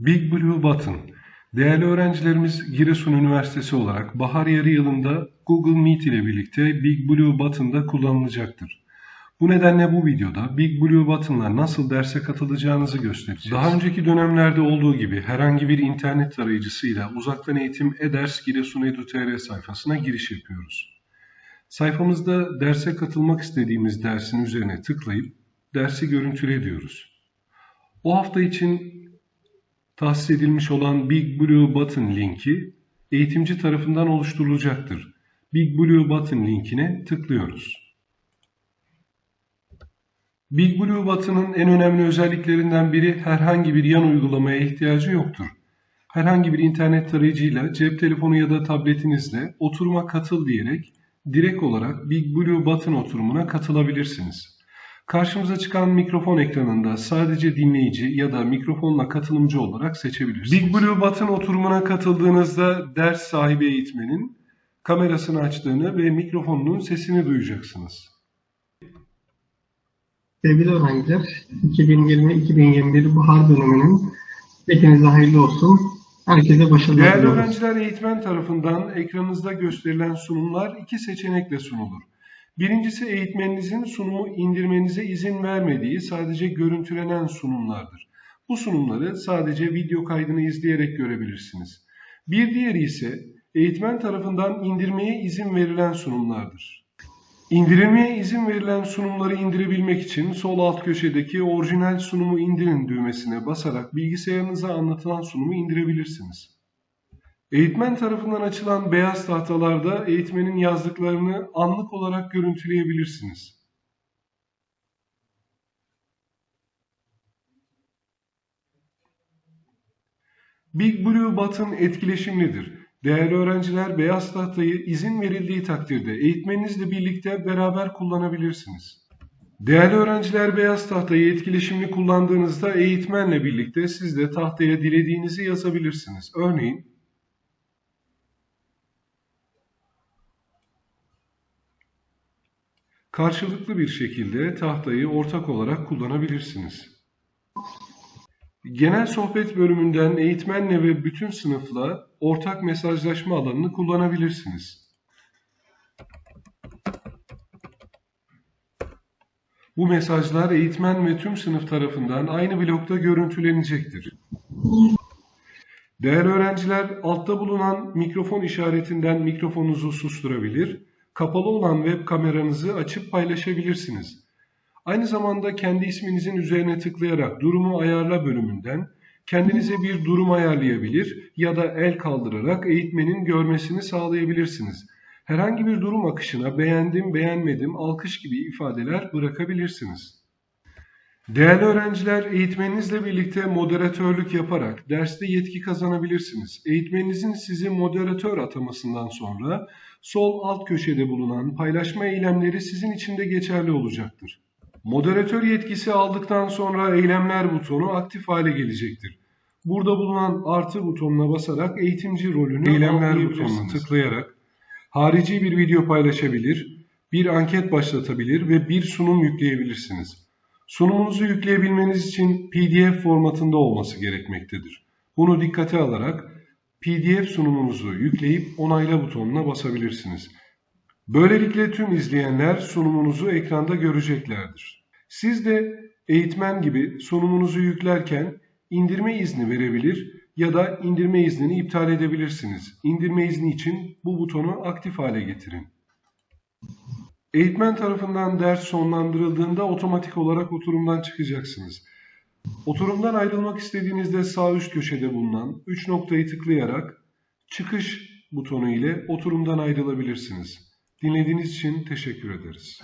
Big Blue Button Değerli öğrencilerimiz Giresun Üniversitesi olarak bahar yarı yılında Google Meet ile birlikte Big Blue Button'da kullanılacaktır. Bu nedenle bu videoda Big Blue Button'la nasıl derse katılacağınızı göstereceğiz. Daha önceki dönemlerde olduğu gibi herhangi bir internet tarayıcısıyla uzaktan eğitim eders Giresun Edu.tr sayfasına giriş yapıyoruz. Sayfamızda derse katılmak istediğimiz dersin üzerine tıklayıp dersi görüntüle diyoruz. O hafta için tahsis edilmiş olan Big Blue Button linki eğitimci tarafından oluşturulacaktır. Big Blue Button linkine tıklıyoruz. Big Blue Button'ın en önemli özelliklerinden biri herhangi bir yan uygulamaya ihtiyacı yoktur. Herhangi bir internet tarayıcıyla cep telefonu ya da tabletinizle oturuma katıl diyerek direkt olarak Big Blue Button oturumuna katılabilirsiniz. Karşımıza çıkan mikrofon ekranında sadece dinleyici ya da mikrofonla katılımcı olarak seçebilirsiniz. Big Blue Button oturumuna katıldığınızda ders sahibi eğitmenin kamerasını açtığını ve mikrofonunun sesini duyacaksınız. Sevgili öğrenciler, 2020-2021 bahar döneminin hepinize hayırlı olsun. Herkese başarılar Değerli diliyoruz. öğrenciler eğitmen tarafından ekranınızda gösterilen sunumlar iki seçenekle sunulur. Birincisi eğitmeninizin sunumu indirmenize izin vermediği sadece görüntülenen sunumlardır. Bu sunumları sadece video kaydını izleyerek görebilirsiniz. Bir diğeri ise eğitmen tarafından indirmeye izin verilen sunumlardır. İndirilmeye izin verilen sunumları indirebilmek için sol alt köşedeki orijinal sunumu indirin düğmesine basarak bilgisayarınıza anlatılan sunumu indirebilirsiniz. Eğitmen tarafından açılan beyaz tahtalarda eğitmenin yazdıklarını anlık olarak görüntüleyebilirsiniz. Big Blue Button etkileşimlidir. Değerli öğrenciler beyaz tahtayı izin verildiği takdirde eğitmeninizle birlikte beraber kullanabilirsiniz. Değerli öğrenciler beyaz tahtayı etkileşimli kullandığınızda eğitmenle birlikte siz de tahtaya dilediğinizi yazabilirsiniz. Örneğin karşılıklı bir şekilde tahtayı ortak olarak kullanabilirsiniz. Genel sohbet bölümünden eğitmenle ve bütün sınıfla ortak mesajlaşma alanını kullanabilirsiniz. Bu mesajlar eğitmen ve tüm sınıf tarafından aynı blokta görüntülenecektir. Değerli öğrenciler, altta bulunan mikrofon işaretinden mikrofonunuzu susturabilir, kapalı olan web kameranızı açıp paylaşabilirsiniz. Aynı zamanda kendi isminizin üzerine tıklayarak durumu ayarla bölümünden kendinize bir durum ayarlayabilir ya da el kaldırarak eğitmenin görmesini sağlayabilirsiniz. Herhangi bir durum akışına beğendim, beğenmedim, alkış gibi ifadeler bırakabilirsiniz. Değerli öğrenciler, eğitmeninizle birlikte moderatörlük yaparak derste yetki kazanabilirsiniz. Eğitmeninizin sizi moderatör atamasından sonra sol alt köşede bulunan paylaşma eylemleri sizin için de geçerli olacaktır. Moderatör yetkisi aldıktan sonra eylemler butonu aktif hale gelecektir. Burada bulunan artı butonuna basarak eğitimci rolünü eylemler butonuna tıklayarak harici bir video paylaşabilir, bir anket başlatabilir ve bir sunum yükleyebilirsiniz. Sunumunuzu yükleyebilmeniz için PDF formatında olması gerekmektedir. Bunu dikkate alarak PDF sunumunuzu yükleyip onayla butonuna basabilirsiniz. Böylelikle tüm izleyenler sunumunuzu ekranda göreceklerdir. Siz de eğitmen gibi sunumunuzu yüklerken indirme izni verebilir ya da indirme iznini iptal edebilirsiniz. İndirme izni için bu butonu aktif hale getirin. Eğitmen tarafından ders sonlandırıldığında otomatik olarak oturumdan çıkacaksınız. Oturumdan ayrılmak istediğinizde sağ üst köşede bulunan 3 noktayı tıklayarak çıkış butonu ile oturumdan ayrılabilirsiniz. Dinlediğiniz için teşekkür ederiz.